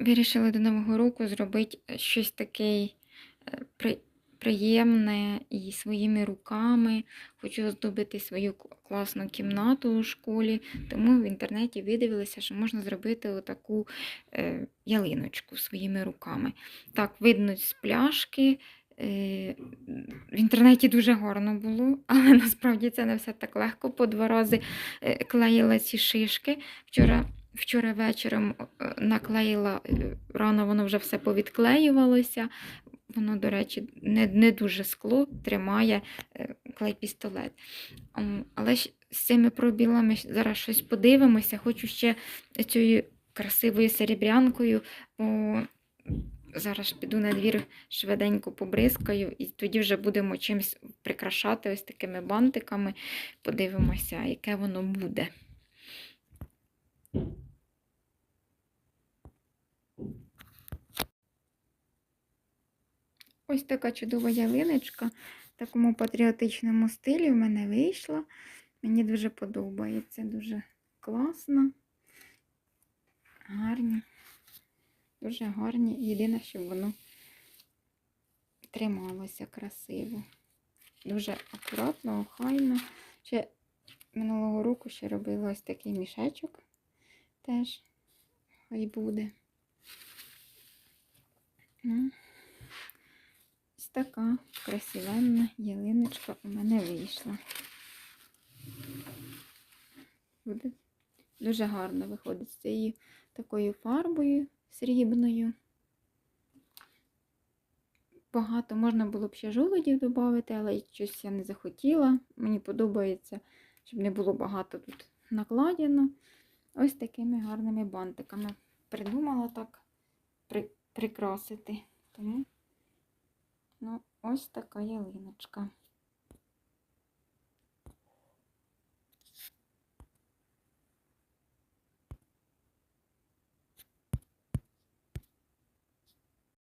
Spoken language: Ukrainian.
Вирішила до Нового року зробити щось таке е, приємне і своїми руками. Хочу оздобити свою класну кімнату у школі, тому в інтернеті видивилася, що можна зробити отаку е, ялиночку своїми руками. Так, видно з пляшки. Е, В інтернеті дуже гарно було, але насправді це не все так легко. По два рази е, клеїла ці шишки. Вчора, вчора вечором е, наклеїла, е, рано воно вже все повідклеювалося. Воно, до речі, не, не дуже скло тримає е, клей-пістолет. Але з цими пробілами зараз щось подивимося. Хочу ще цією красивою серебрянкою. Бо зараз піду на двір швиденько побризкаю, і тоді вже будемо чимось прикрашати ось такими бантиками. Подивимося, яке воно буде. Ось така чудова ялиночка в такому патріотичному стилі в мене вийшла. Мені дуже подобається, дуже класно. Гарні. Дуже гарні. Єдине, щоб воно трималося красиво. Дуже акуратно, охайно. Ще минулого року ще робила ось такий мішечок. Теж хай буде. Ось така красивенна ялиночка у мене вийшла. Буде дуже гарно виходить з цією такою фарбою срібною. Багато можна було б ще жолудів додати, але щось я не захотіла. Мені подобається, щоб не було багато тут накладено. Ось такими гарними бантиками. Придумала так прикрасити. Тому ну, ось така ялиночка.